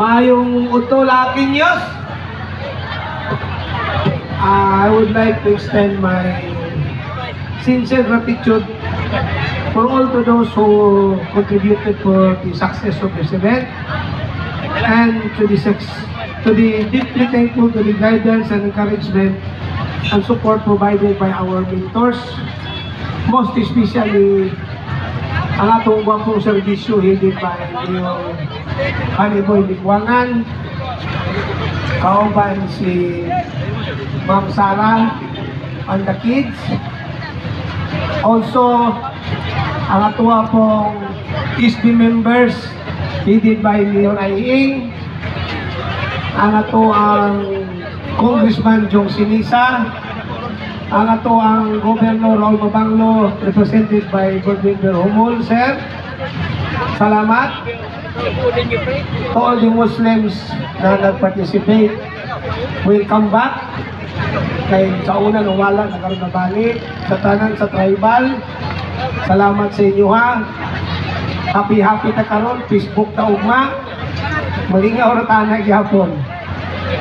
Maayong utol aking Diyos. I would like to extend my sincere gratitude for all to those who contributed for the success of this event and to the sex, to the deeply thankful to the guidance and encouragement and support provided by our mentors most especially ang atong gwapong serbisyo headed by yung Haniboy Likwangan kauban si Ma'am Sara and the kids. Also ang atuwa pong ISB members headed by Mayor Aying ang ato ang Congressman Jong Sinisa ang ato ang Governor Raul Mabanglo represented by Member Humol, sir. Salamat. To all the Muslims na nag-participate, welcome back. Kay sa una nung wala, nagkaroon na balik. Sa tanan sa tribal, salamat sa inyo ha. Happy happy ta karon Facebook ta ugma. Malingaw ra tanay gyapon.